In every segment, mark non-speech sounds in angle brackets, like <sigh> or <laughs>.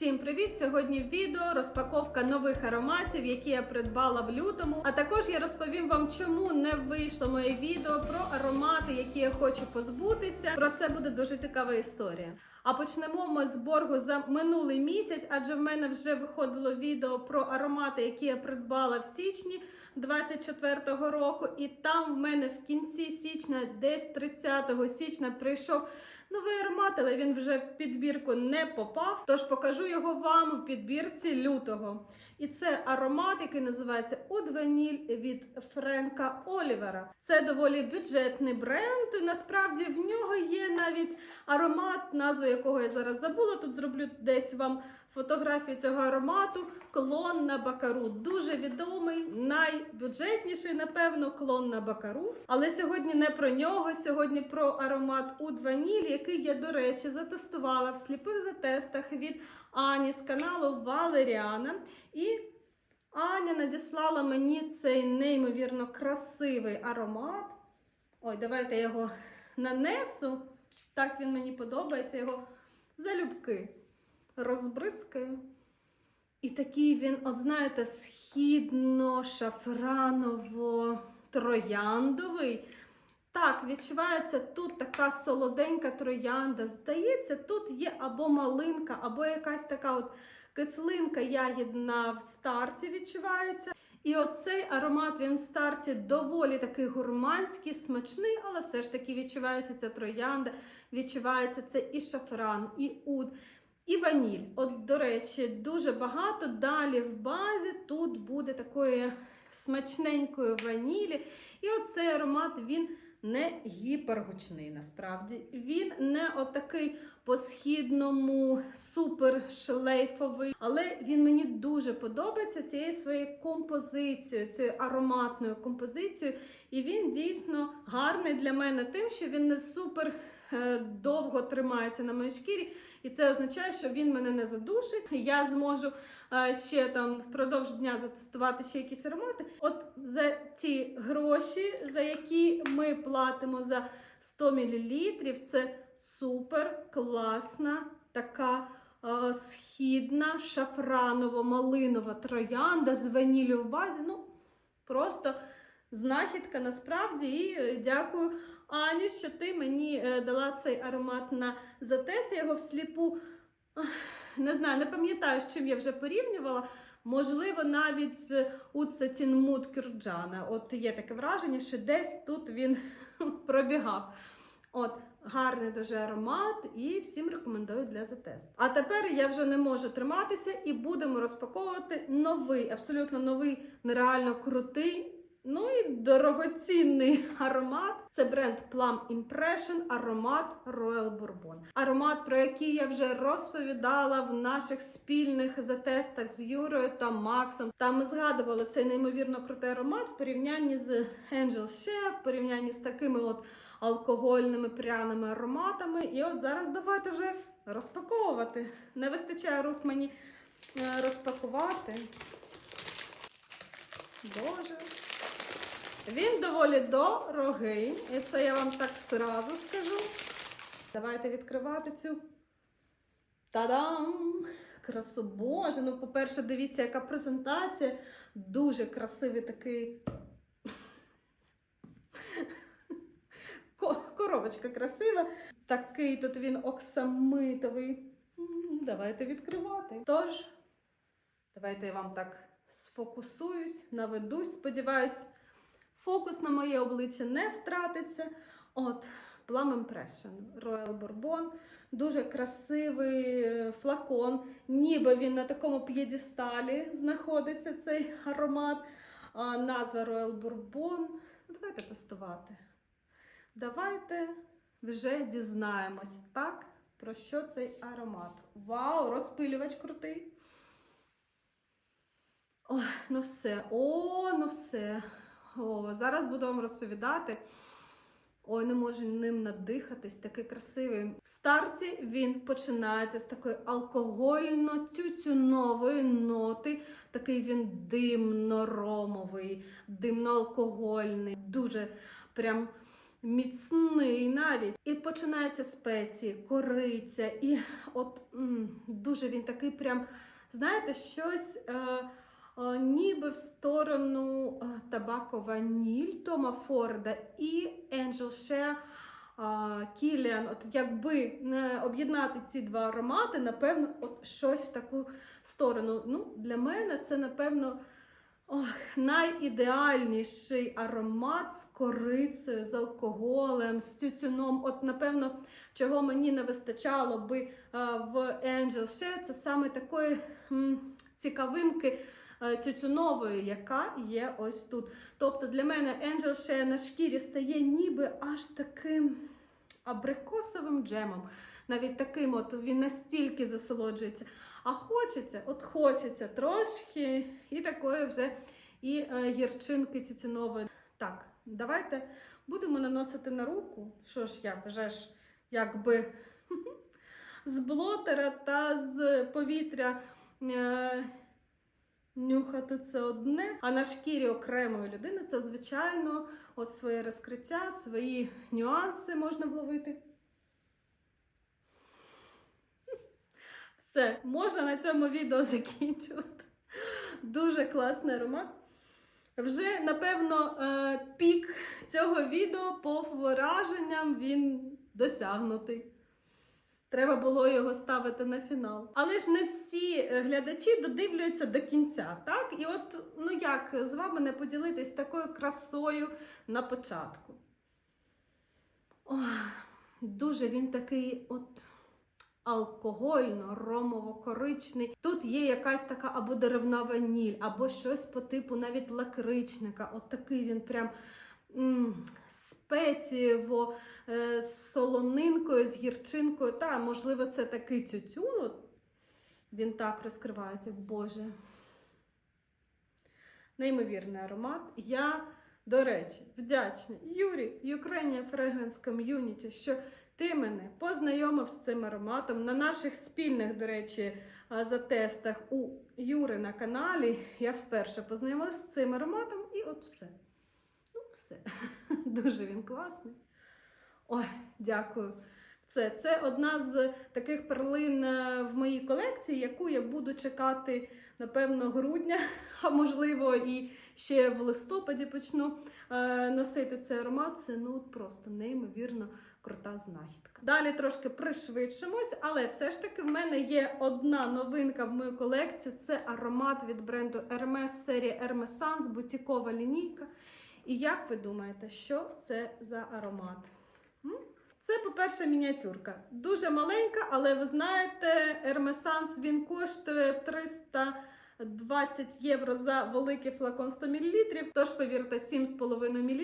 Всім привіт! Сьогодні відео розпаковка нових ароматів, які я придбала в лютому. А також я розповім вам, чому не вийшло моє відео про аромати, які я хочу позбутися. Про це буде дуже цікава історія. А почнемо ми з боргу за минулий місяць, адже в мене вже виходило відео про аромати, які я придбала в січні 24-го року. І там в мене в кінці січня, десь 30 січня, прийшов новий аромат, але він вже в підбірку не попав. Тож покажу його вам в підбірці лютого. І це аромат, який називається Oud від Френка Олівера. Це доволі бюджетний бренд. Насправді в нього є навіть аромат, назву якого я зараз забула. Тут зроблю десь вам фотографію цього аромату. Клон на бакару. Дуже відомий, найбюджетніший, напевно, клон на бакару. Але сьогодні не про нього. Сьогодні про аромат Oud Vanille, який я, до речі, затестувала в сліпих затестах від Ані з каналу Валеріана. І Аня надіслала мені цей неймовірно красивий аромат. Ой, давайте я його нанесу. Так він мені подобається, його залюбки розбризкаю. І такий він, от знаєте, східно-шафраново-трояндовий. Так, відчувається тут така солоденька троянда. Здається, тут є або малинка, або якась така от кислинка ягідна в старті відчувається. І оцей аромат він в старті доволі такий гурманський, смачний, але все ж таки відчувається ця троянда, відчувається це і шафран, і уд, і ваніль. От, до речі, дуже багато. Далі в базі тут буде такої смачненької ванілі. І оцей аромат він не гіпергучний насправді. Він не отакий по-східному супер шлейфовий, але він мені дуже подобається цією своєю композицією, цією ароматною композицією. І він дійсно гарний для мене тим, що він не супер. Е, Довго тримається на моїй шкірі, і це означає, що він мене не задушить. Я зможу е, ще там впродовж дня затестувати ще якісь аромати. От за ті гроші, за які ми платимо за 100 мл, це супер класна така е, східна шафраново-малинова троянда з ваніллю в базі. Ну, просто знахідка насправді. І дякую, Аню, що ти мені е, дала цей аромат на затест. Я його всліпу не знаю, не пам'ятаю, з чим я вже порівнювала. Можливо, навіть з Уцетін Муд Кюрджана. От є таке враження, що десь тут він <laughs> пробігав. От, гарний дуже аромат і всім рекомендую для затесту. А тепер я вже не можу триматися і будемо розпаковувати новий, абсолютно новий, нереально крутий. Ну і дорогоцінний аромат. Це бренд Plum Impression, аромат Royal Bourbon. Аромат, про який я вже розповідала в наших спільних затестах з Юрою та Максом. Там ми згадували цей неймовірно крутий аромат в порівнянні з Angel Chef, в порівнянні з такими от алкогольними пряними ароматами. І от зараз давайте вже розпаковувати. Не вистачає рук мені е, розпакувати. Боже. Він доволі дорогий, і це я вам так зразу скажу. Давайте відкривати цю. Та-дам! Красу Боже! Ну, по-перше, дивіться, яка презентація. Дуже красивий такий. Коробочка красива. Такий тут він оксамитовий. Давайте відкривати. Тож, давайте я вам так сфокусуюсь, наведусь. Сподіваюсь, фокус на моє обличчя не втратиться. От, Plum Impression Royal Bourbon. Дуже красивий е, флакон, ніби він на такому п'єдесталі знаходиться цей аромат. А, назва Royal Bourbon. Давайте тестувати. Давайте вже дізнаємось, так, про що цей аромат. Вау, розпилювач крутий. Ой, ну все, о, ну все. О, зараз буду вам розповідати. Ой, не можу ним надихатись, такий красивий. В старті він починається з такої алкогольно-тютюнової ноти. Такий він димно-ромовий, димно-алкогольний, дуже прям міцний навіть. І починаються спеції, кориця, і от м, дуже він такий прям, знаєте, щось. Е, Ніби в сторону е, табако ваніль Тома Форда і Angel Share Кіліан. От якби е, об'єднати ці два аромати, напевно, от щось в таку сторону. Ну, Для мене це, напевно, ох, найідеальніший аромат з корицею, з алкоголем, з тютюном. От, напевно, чого мені не вистачало би е, в Angel Share, це саме такої м, цікавинки е, тютюнової, яка є ось тут. Тобто для мене Angel Share на шкірі стає ніби аж таким абрикосовим джемом. Навіть таким, от він настільки засолоджується. А хочеться, от хочеться трошки і такої вже і е, гірчинки тютюнової. Так, давайте будемо наносити на руку. Що ж я вже ж якби <laughs> з блотера та з повітря. Нюхати це одне, а на шкірі окремої людини це, звичайно, от своє розкриття, свої нюанси можна вловити. Все, можна на цьому відео закінчувати. Дуже класний аромат. Вже, напевно, е, пік цього відео по враженням він досягнутий. Треба було його ставити на фінал. Але ж не всі е, глядачі додивлюються до кінця, так? І от, ну як з вами не поділитись такою красою на початку. Ох, дуже він такий от алкогольно, ромово-коричний. Тут є якась така або деревна ваніль, або щось по типу навіть лакричника. От такий він прям. м, Спецієво, е, з солонинкою, з гірчинкою. Та, можливо, це такий тютюн. От Він так розкривається, Боже. Неймовірний аромат. Я, до речі, вдячна Юрі, Ukrainian Fragrance Community, що ти мене познайомив з цим ароматом. На наших спільних, до речі, затестах у Юри на каналі я вперше познайомилася з цим ароматом, і от все. Все. <laughs> Дуже він класний. Ой, дякую. Це, це одна з таких перлин е, в моїй колекції, яку я буду чекати, напевно, грудня, <laughs> а можливо, і ще в листопаді почну е, носити цей аромат. Це ну просто неймовірно крута знахідка. Далі трошки пришвидшимось, але все ж таки в мене є одна новинка в мою колекцію. Це аромат від бренду Hermes серії Hermes Sans, бутікова лінійка. І як ви думаєте, що це за аромат? Це, по-перше, мініатюрка. Дуже маленька, але ви знаєте, Ермесанс він коштує 320 євро за великий флакон 100 мл. Тож, повірте, 7,5 мл.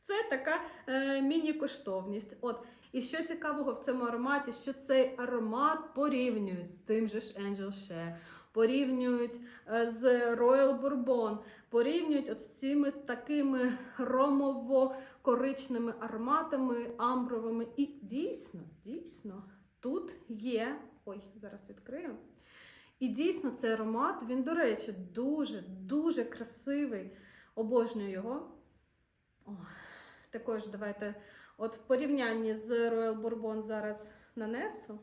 Це така е, міні-коштовність. От. І що цікавого в цьому ароматі, що цей аромат порівнюють з тим же ж Angel Share, порівнюють е, з Royal Bourbon, порівнюють от з цими такими ромово-коричними ароматами, амбровими. І дійсно, дійсно, тут є. Ой, зараз відкрию. І дійсно цей аромат, він, до речі, дуже-дуже красивий. Обожнюю його. О, також давайте, от в порівнянні з Royal Bourbon зараз нанесу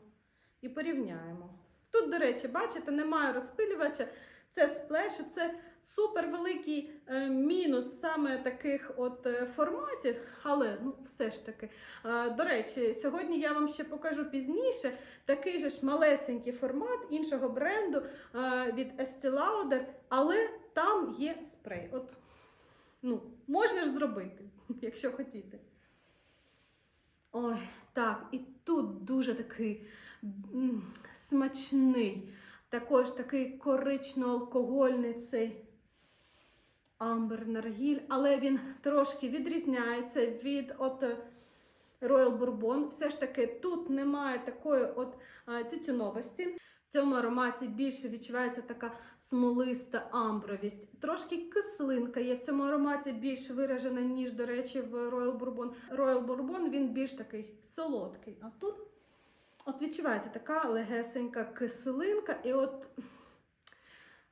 і порівняємо. Тут, до речі, бачите, немає розпилювача. Це сплеш, це супер великий е, мінус саме таких от е, форматів. Але ну, все ж таки. Е, до речі, сьогодні я вам ще покажу пізніше такий же ж малесенький формат іншого бренду від Estee Lauder, але там є спрей. От, ну, можна ж зробити, <laughs> якщо хотіти. Ой, так, і тут дуже такий смачний, також такий корично-алкогольний цей амбер наргіль, але він трошки відрізняється від от е, Royal Bourbon. Все ж таки тут немає такої от е, тютюновості. В цьому ароматі більше відчувається така смолиста амбровість. Трошки кислинка є в цьому ароматі більш виражена, ніж, до речі, в Royal Bourbon. Royal Bourbon він більш такий солодкий. А тут от відчувається така легесенька кислинка. І от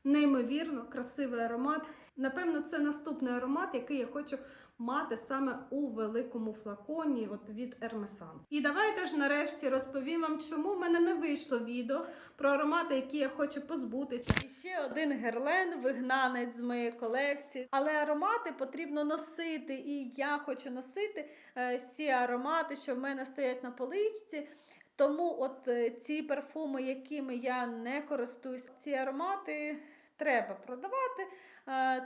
Неймовірно, красивий аромат. Напевно, це наступний аромат, який я хочу мати саме у великому флаконі от від Hermesans. І давайте ж нарешті розповім вам, чому в мене не вийшло відео про аромати, які я хочу позбутися. І ще один герлен, вигнанець з моєї колекції. Але аромати потрібно носити, і я хочу носити е, всі аромати, що в мене стоять на поличці. Тому от е, ці парфуми, якими я не користуюсь, ці аромати треба продавати,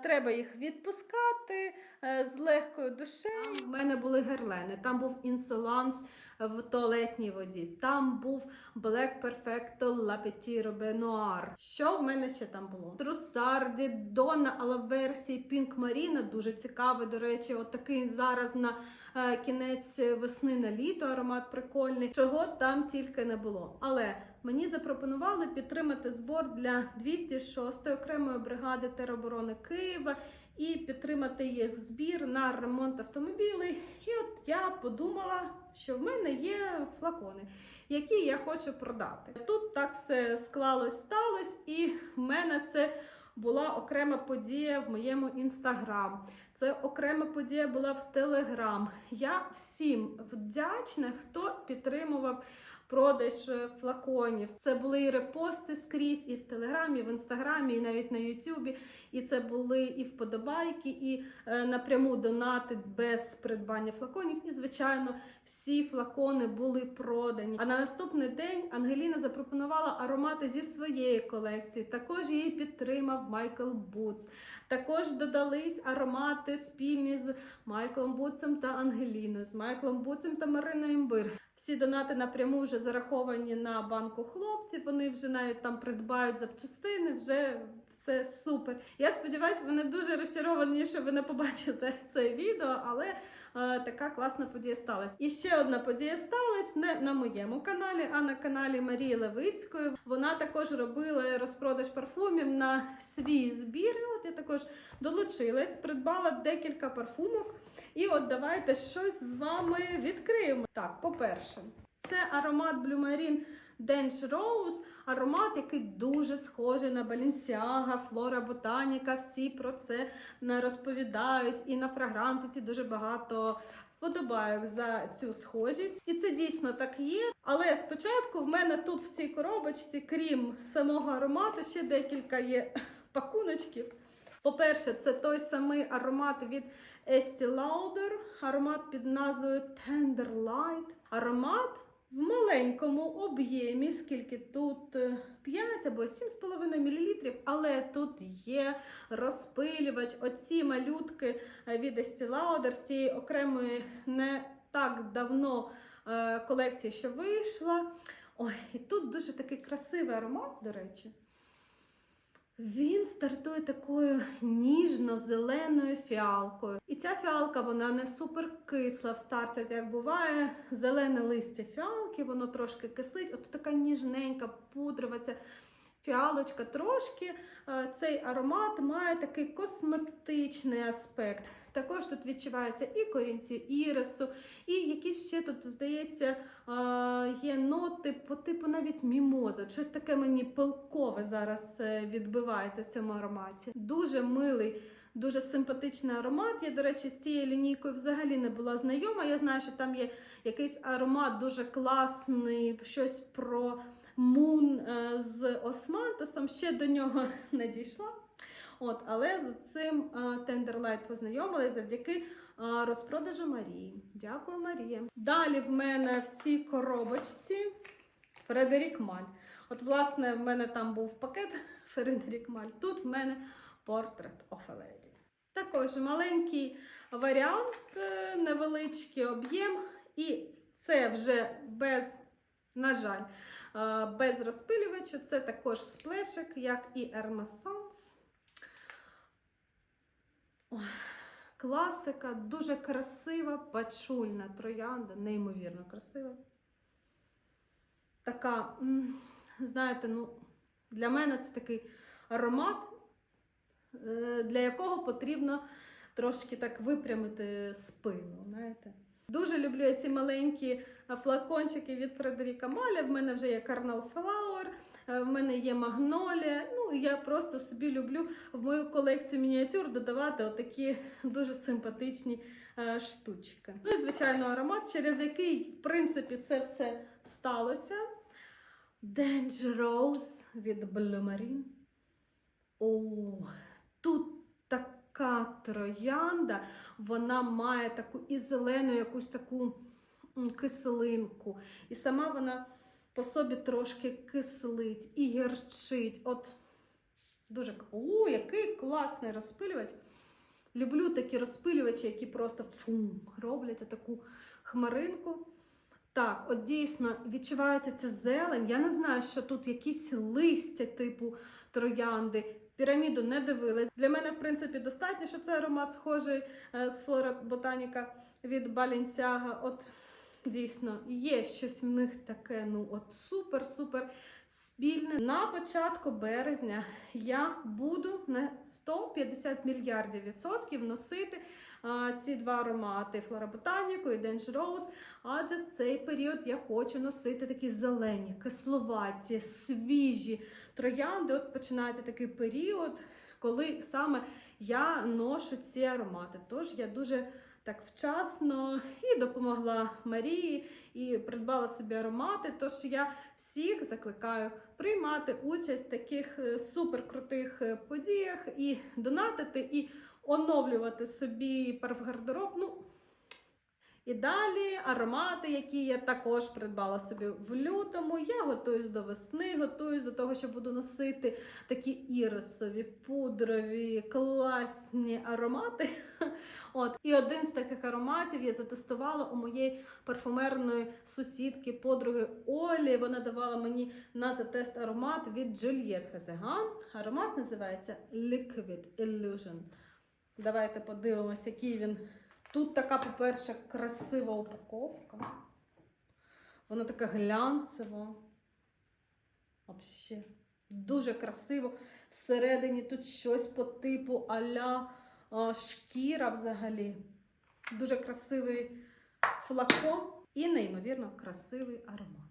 треба їх відпускати е, з легкою душею. У мене були герлени, там був інсоланс в туалетній воді, там був Black Perfecto La Petite Robe Noir. Що в мене ще там було? Трусарді, Дона, але версії Pink Marina, дуже цікавий, до речі, от такий зараз на е, кінець весни на літо аромат прикольний. Чого там тільки не було. Але мені запропонували підтримати збор для 206-ї окремої бригади тероборони Києва і підтримати їх збір на ремонт автомобілів. І от я подумала, що в мене є флакони, які я хочу продати. Тут так все склалось, сталося, і в мене це була окрема подія в моєму інстаграм. Це окрема подія була в Телеграм. Я всім вдячна, хто підтримував продаж е, флаконів. Це були і репости скрізь, і в Телеграмі, і в інстаграмі, і навіть на Ютубі. І це були і вподобайки, і е, напряму донати без придбання флаконів. І, звичайно, всі флакони були продані. А на наступний день Ангеліна запропонувала аромати зі своєї колекції. Також її підтримав Майкл Буц. Також додались аромати спільні з Майклом Буцем та Ангеліною, з Майклом Буцем та Мариною Імбир. Всі донати напряму вже зараховані на банку хлопців. Вони вже навіть там придбають запчастини. Вже все супер. Я сподіваюся, вони дуже розчаровані, що ви не побачите <laughs> це відео, але така класна подія сталася. І ще одна подія сталася не на моєму каналі, а на каналі Марії Левицької. Вона також робила розпродаж парфумів на свій збір. От я також долучилась, придбала декілька парфумок. І от давайте щось з вами відкриємо. Так, по-перше, це аромат Marine Dench Rose, аромат, який дуже схожий на Balenciaga, Flora Botanica. Всі про це не розповідають. І на фрагрантиці дуже багато вподобайок за цю схожість. І це дійсно так є. Але спочатку в мене тут в цій коробочці, крім самого аромату, ще декілька є пакуночків. По-перше, це той самий аромат від Estee Lauder, аромат під назвою Tender Light. Аромат в маленькому об'ємі, скільки тут е, 5 або 7,5 мл, але тут є розпилювач. Оці малютки е, від Estee Lauder з цієї окремої не так давно е, колекції, що вийшла. Ой, і тут дуже такий красивий аромат, до речі. Він стартує такою ніжно-зеленою фіалкою. І ця фіалка вона не супер кисла в старті, от як буває зелене листя фіалки, воно трошки кислить. От така ніжненька, пудрова фіалочка трошки. е, Цей аромат має такий косметичний аспект. Також тут відчуваються і корінці ірису, і якісь ще тут, здається, е, є ноти по типу навіть мімоза. Щось таке мені пилкове зараз е, відбивається в цьому ароматі. Дуже милий. Дуже симпатичний аромат. Я, до речі, з цією лінійкою взагалі не була знайома. Я знаю, що там є якийсь аромат дуже класний, щось про мун е, з османтусом. Ще до нього <laughs> не дійшла. От, але з цим е, Tender Light познайомилась завдяки е, розпродажу Марії. Дякую, Марія. Далі в мене в цій коробочці Фредерік Маль. От, власне, в мене там був пакет <laughs> Фредерік Маль. Тут в мене a Lady. Також маленький варіант, невеличкий об'єм, і це вже без, на жаль, без розпилювача. Це також сплешик, як і. Ой, Класика, дуже красива, пачульна троянда, неймовірно красива. Така, знаєте, ну, для мене це такий аромат, е, для якого потрібно трошки так випрямити спину. знаєте. Дуже люблю я ці маленькі флакончики від Фредеріка Маля. В мене вже є Carnal Flower. е, в мене є магнолія. Ну, я просто собі люблю в мою колекцію мініатюр додавати отакі дуже симпатичні е, штучки. Ну і звичайно, аромат, через який, в принципі, це все сталося. Danger Rose від Marine. О, тут така троянда, вона має таку і зелену якусь таку кислинку. І сама вона по собі трошки кислить і гірчить. От дуже О, який класний розпилювач. Люблю такі розпилювачі, які просто фу, роблять таку хмаринку. Так, от дійсно відчувається ця зелень. Я не знаю, що тут якісь листя, типу троянди. Піраміду не дивилась. Для мене, в принципі, достатньо, що це аромат схожий е, з Флора Ботаніка від Balenciaga. От дійсно є щось в них таке, ну от супер-супер спільне. На початку березня я буду на 150 мільярдів відсотків носити а, ці два аромати Флора Ботаніку і Danger Rose, адже в цей період я хочу носити такі зелені, кисловаті, свіжі троянди. От починається такий період, коли саме я ношу ці аромати. Тож я дуже так вчасно і допомогла Марії, і придбала собі аромати. Тож я всіх закликаю приймати участь в таких е, суперкрутих е, подіях і донатити, і оновлювати собі парфгардероб. Ну, і далі аромати, які я також придбала собі в лютому. Я готуюсь до весни, готуюсь до того, що буду носити такі ірисові, пудрові, класні аромати. <laughs> От. І один з таких ароматів я затестувала у моєї парфумерної сусідки, подруги Олі. Вона давала мені на затест аромат від Juliette Hazegan. Аромат називається Liquid Illusion. Давайте подивимося, який він. Тут така, по-перше, красива упаковка. Вона така глянцева. Взагалі. Дуже красиво. Всередині тут щось по типу а-ля шкіра взагалі. Дуже красивий флакон і неймовірно красивий аромат.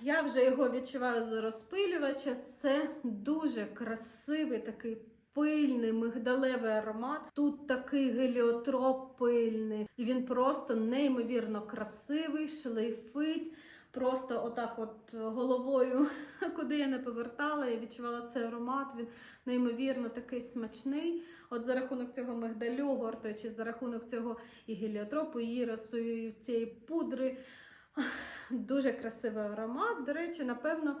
Я вже його відчуваю з розпилювача. Це дуже красивий такий пильний мигдалевий аромат. Тут такий геліотроп пильний. І він просто неймовірно красивий, шлейфить. Просто отак, от головою, <laughs> куди я не повертала, я відчувала цей аромат. Він неймовірно такий смачний. От за рахунок цього мигдалю, гортуючи за рахунок цього і геліотропу, і ірису, і цієї пудри. Дуже красивий аромат. До речі, напевно,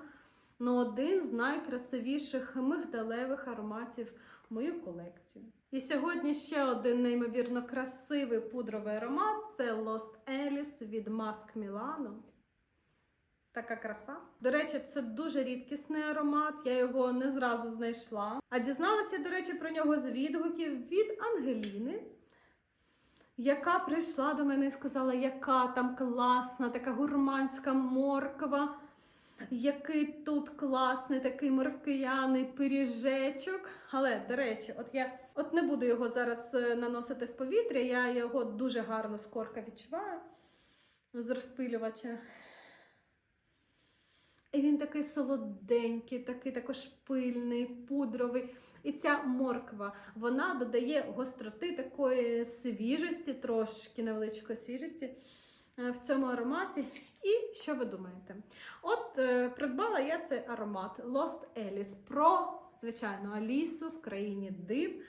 ну, один з найкрасивіших мигдалевих ароматів в мою колекцію. І сьогодні ще один неймовірно красивий пудровий аромат це Lost Alice від Mask Milano. Така краса. До речі, це дуже рідкісний аромат, я його не зразу знайшла. А дізналася, до речі, про нього з відгуків від Ангеліни, яка прийшла до мене і сказала, яка там класна, така гурманська морква, який тут класний такий моркияний пиріжечок. Але, до речі, от я от не буду його зараз е, наносити в повітря, я його дуже гарно з корка відчуваю з розпилювача. І він такий солоденький, такий також пильний, пудровий. І ця морква вона додає гостроти такої свіжості, трошки невеличкої свіжості в цьому ароматі. І що ви думаєте? От е, придбала я цей аромат Lost Alice про, звичайно, Алісу в країні див.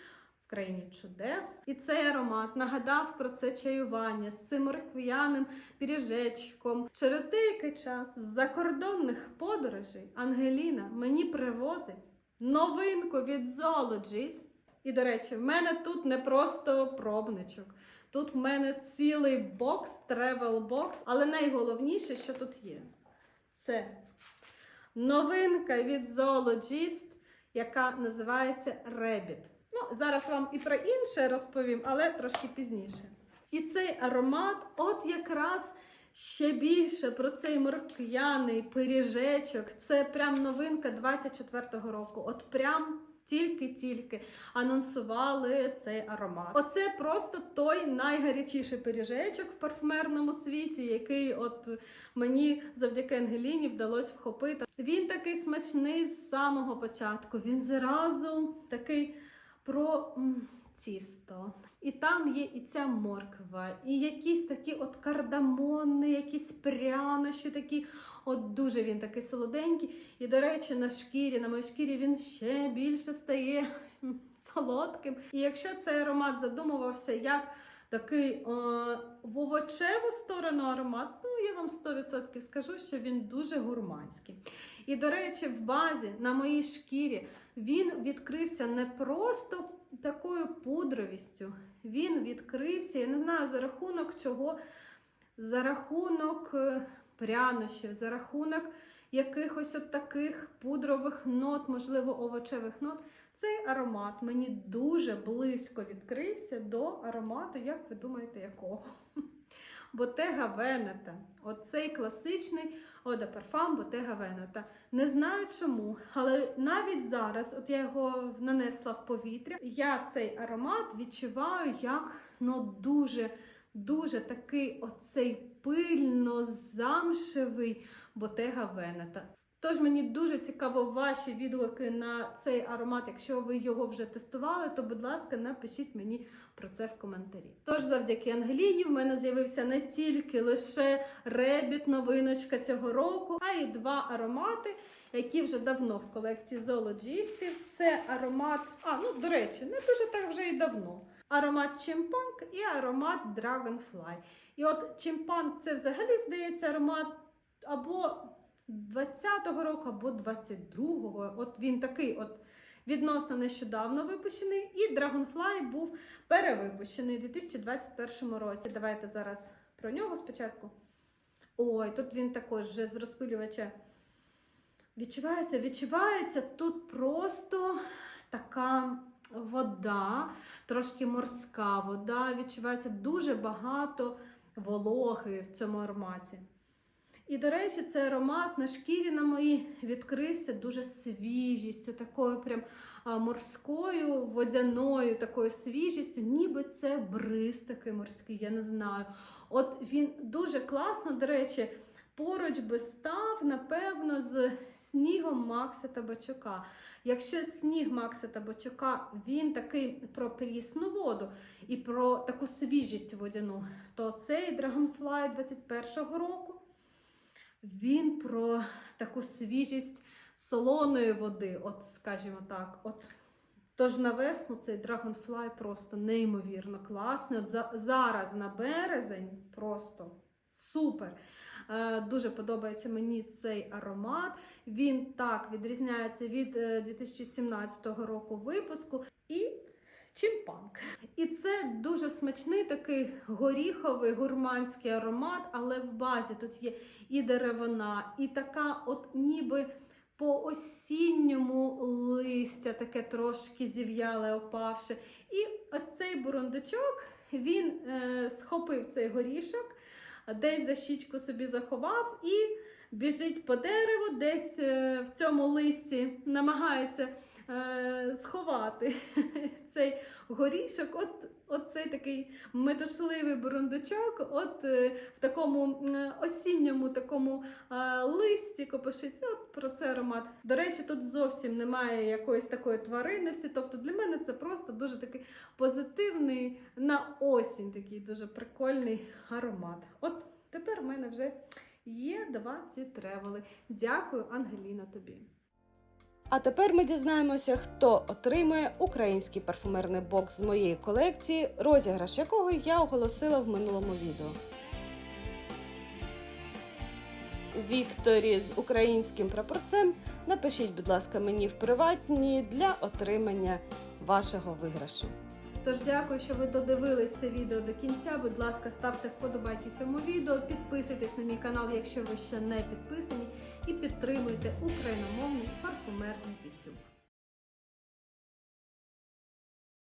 Країні чудес. І цей аромат нагадав про це чаювання з цим моркв'яним піріжечком. Через деякий час з закордонних подорожей Ангеліна мені привозить новинку від Zoologist. І, до речі, в мене тут не просто пробничок. Тут в мене цілий бокс, travel бокс. Але найголовніше, що тут є, це новинка від Zoologist, яка називається Rabbit. Ну, зараз вам і про інше розповім, але трошки пізніше. І цей аромат, от якраз ще більше про цей морк'яний пиріжечок. Це прям новинка 24-го року. От прям тільки-тільки анонсували цей аромат. Оце просто той найгарячіший пиріжечок в парфумерному світі, який от мені завдяки Ангеліні вдалося вхопити. Він такий смачний з самого початку. Він зразу такий про тісто. І там є і ця морква, і якісь такі от кардамони, якісь прянощі такі. От дуже він такий солоденький. І, до речі, на шкірі, на моїй шкірі він ще більше стає <laughs> солодким. І якщо цей аромат задумувався як такий е, в овочеву сторону аромат, ну я вам 100% скажу, що він дуже гурманський. І, до речі, в базі на моїй шкірі він відкрився не просто такою пудровістю. Він відкрився, я не знаю за рахунок чого, за рахунок е, прянощів, за рахунок якихось от таких пудрових нот, можливо, овочевих нот. Цей аромат мені дуже близько відкрився до аромату, як ви думаєте, якого? <laughs> Bottega Veneta. Оцей класичний Eau Парфам, Ботега Венета. Не знаю чому, але навіть зараз, от я його нанесла в повітря, я цей аромат відчуваю як ну, дуже, дуже такий оцей пильно-замшевий ботега Veneta. Тож мені дуже цікаво ваші відгуки на цей аромат. Якщо ви його вже тестували, то, будь ласка, напишіть мені про це в коментарі. Тож, завдяки Ангеліні, в мене з'явився не тільки лише ребіт, новиночка цього року, а й два аромати, які вже давно в колекції зоологістів. Це аромат, а ну до речі, не дуже так вже і давно. Аромат Чимпанк і аромат Dragonfly. І от Чимпанк це взагалі здається аромат або 20-го року або 22-го. От він такий от відносно нещодавно випущений. І Dragonfly був перевипущений у 2021 році. Давайте зараз про нього спочатку. Ой, тут він також вже з розпилювача. Відчувається, відчувається тут просто така вода, трошки морська вода. Відчувається дуже багато вологи в цьому ароматі. І, до речі, цей аромат на шкірі на моїй відкрився дуже свіжістю, такою прям морською, водяною такою свіжістю, ніби це бриз такий морський, я не знаю. От він дуже класно, до речі, поруч би став, напевно, з снігом Макса Табачука. Якщо сніг Макса Табачука, він такий про прісну воду і про таку свіжість водяну, то цей Dragonfly 21-го року. Він про таку свіжість солоної води, от скажімо так. От. Тож на весну цей Dragonfly просто неймовірно класний. От за, зараз на березень просто супер. Е, дуже подобається мені цей аромат. Він так відрізняється від е, 2017 року випуску. Чимпанк. І це дуже смачний такий горіховий гурманський аромат, але в базі тут є і деревина, і така, от ніби по осінньому листя, таке трошки зів'яле, опавше. І оцей бурундучок він е, схопив цей горішок, десь за щічку собі заховав і біжить по дереву, десь е, в цьому листі намагається сховати <laughs> цей горішок. От, от цей такий метушливий бурундучок, от е, в такому осінньому такому е, листі копошиться. От про це аромат. До речі, тут зовсім немає якоїсь такої тваринності. Тобто для мене це просто дуже такий позитивний на осінь, такий дуже прикольний аромат. От тепер в мене вже є два ці тревели. Дякую, Ангеліна, тобі. А тепер ми дізнаємося, хто отримує український парфумерний бокс з моєї колекції, розіграш якого я оголосила в минулому відео. Вікторі з українським прапорцем напишіть, будь ласка, мені в приватні для отримання вашого виграшу. Тож дякую, що ви додивились це відео до кінця. Будь ласка, ставте вподобайки цьому відео, підписуйтесь на мій канал, якщо ви ще не підписані, і підтримуйте україномовний парфумерний YouTube.